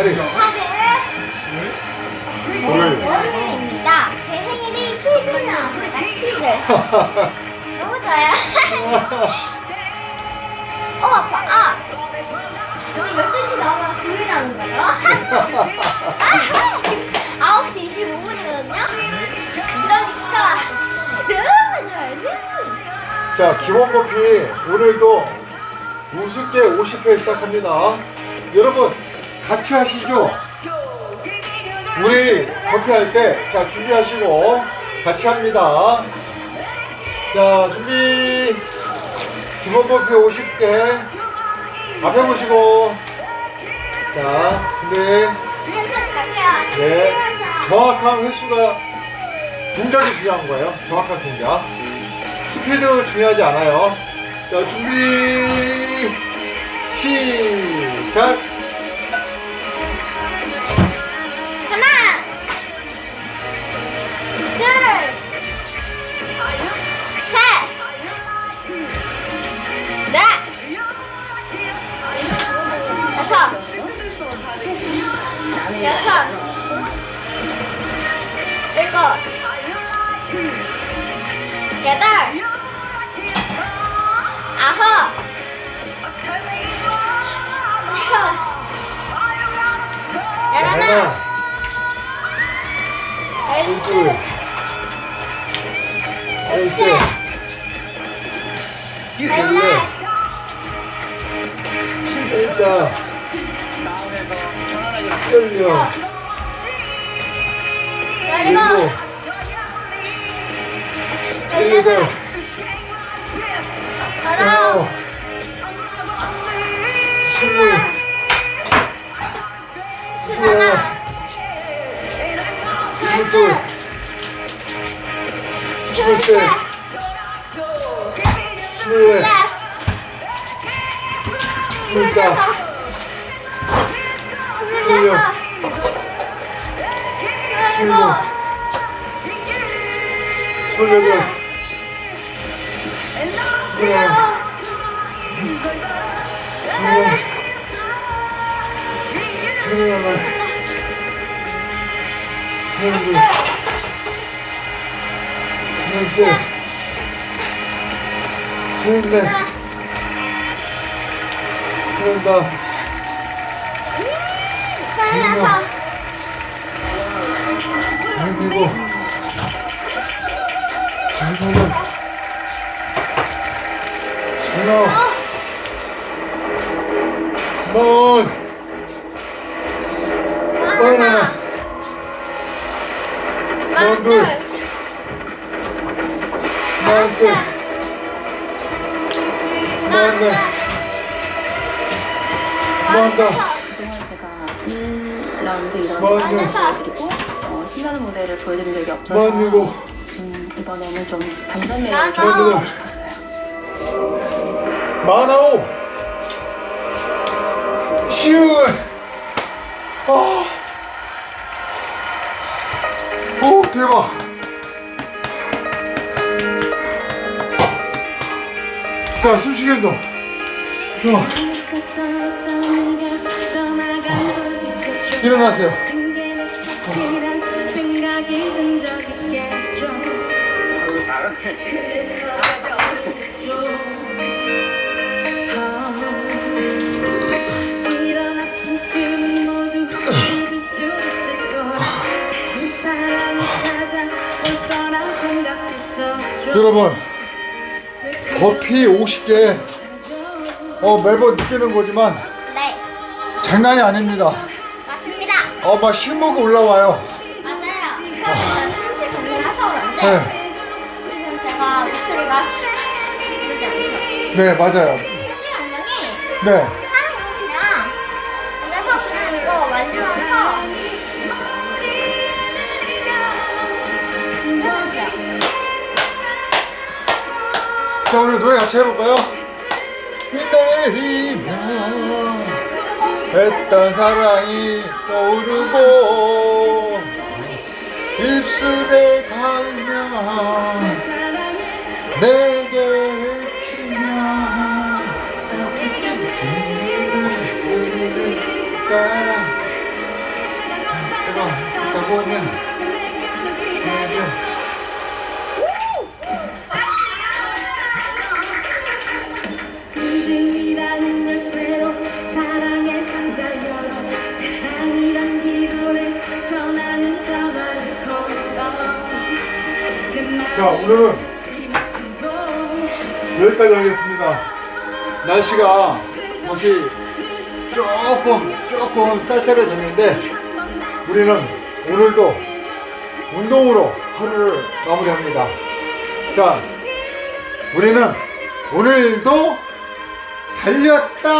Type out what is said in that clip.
하리. 오늘. 월요일입니다. 제 생일이 10일 나왔어요. 10일. 너무 좋아요. 어, 아빠, 아. 우리 12시 나오면 9일 나오는 거죠? 아, 지금 9시 25분이거든요? 그러니까 너무 좋아요. 자, 기본 커피 오늘도 우습게 50회 시작합니다. 여러분, 같이 하시죠? 우리 커피 할 때, 자, 준비하시고 같이 합니다. 자, 준비. 기본 커피 50개. 앞에 보시고. 자, 준비. 네. 정확한 횟수가 동작이 중요한 거예요. 정확한 동작. 스피드 중요하지 않아요. 자, 준비. 시작. 여덟, 아홉, 열, 열하나, 둘, 열셋, 열셋, 열넷, 일단, 열여, 열일곱, 일곱, 열아홉, 스물, 스물하나, 스물둘, 스물셋, 스물넷, 스물다섯, 스물여섯, 스물일곱, 스물여덟, 스물아홉, 스물아홉, 스물여덟, 스물여덟, 스물둘, 스물셋, 만다, 그동안 제가 1라운드, 2라운드 맞아. 보여드리고 어, 신나는 무대를 보여드린 적이 없어서 음, 이번에는 좀 반전 매력을 맞아. 좀 싶었어요. 만아홉, 시우, 아, 오 대박. 자, 숨쉬게 좀. 어, 일어나세요. 여러분, 커피 50개, 어, 매번 느끼는 거지만 네, 장난이 아닙니다. 맞습니다. 어, 막 식목이 올라와요. 맞아요. 사실 숨쉬기 가능해서 그런지 네, 지금 제가 목소리가 그러지 않죠. 네, 맞아요. 휴지 감독이 네, 자 오늘 노래 같이 해볼까요? 내리면 했던 사랑이 떠오르고 입술에 닿으면 내게 치면 아, 이따 보면 자, 오늘은 여기까지 하겠습니다. 날씨가 다시 조금, 조금 쌀쌀해졌는데, 우리는 오늘도 운동으로 하루를 마무리합니다. 자, 우리는 오늘도 달렸다!